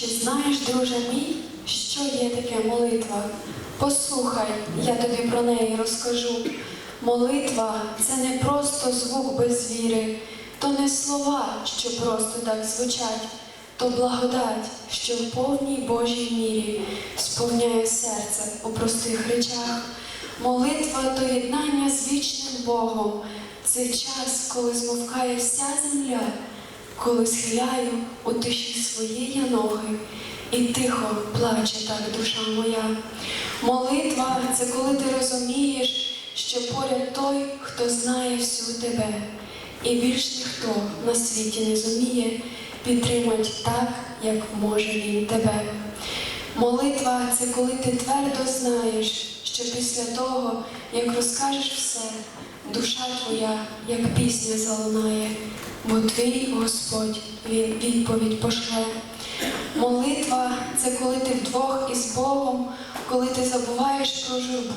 Чи знаєш, друже мій, що є таке молитва? Послухай, я тобі про неї розкажу. Молитва це не просто звук без віри, то не слова, що просто так звучать, то благодать, що в повній Божій мірі сповняє серце у простих речах. Молитва то єднання з вічним Богом. Це час, коли змовкає вся земля, коли схиляю у тиші свої я ноги, і тихо плаче так душа моя. Молитва це коли ти розумієш, що поряд той, хто знає всю тебе, і більш ніхто на світі не зуміє підтримати так, як може він тебе. Молитва це коли ти твердо знаєш, що після того, як розкажеш все, душа твоя, як пісня залунає, бо твій Господь Він відповідь пошле. Молитва це коли ти вдвох із Богом, коли ти забуваєш про журбу,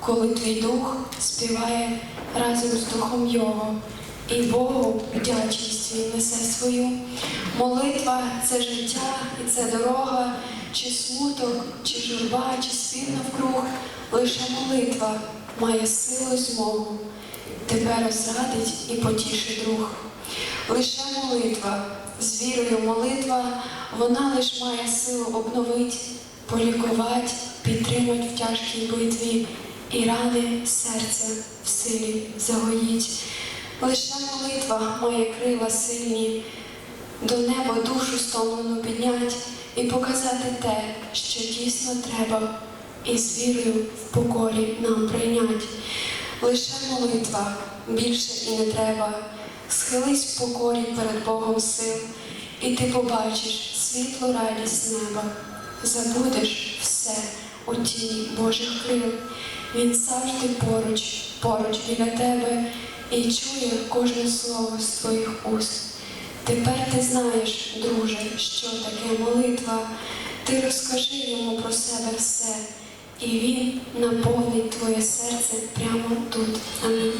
коли твій дух співає разом з духом Його, і Богу вдячність він несе свою. Молитва це життя і це дорога, чи смуток, чи журба, чи спів навкруг. Лише молитва має силу змогу. Тебе розрадить і потішить друг. Лише молитва, з вірою молитва, вона лиш має силу обновить, полікувати, підтримати в тяжкій битві і рани серця в силі загоїть. Лише молитва має крила сильні, до неба душу стомлену піднять і показати те, що дійсно треба, і з вірою в покорі нам прийнять. Лише молитва, більше і не треба. Схились в покорі перед Богом сил, і ти побачиш світлу радість неба, забудеш все у тіні Божих крил. Він завжди поруч, поруч біля тебе і чує кожне слово з твоїх уст. Тепер ти знаєш, друже, що таке молитва. Ти розкажи йому про себе все, і він наповнить твоє серце прямо тут. Амінь.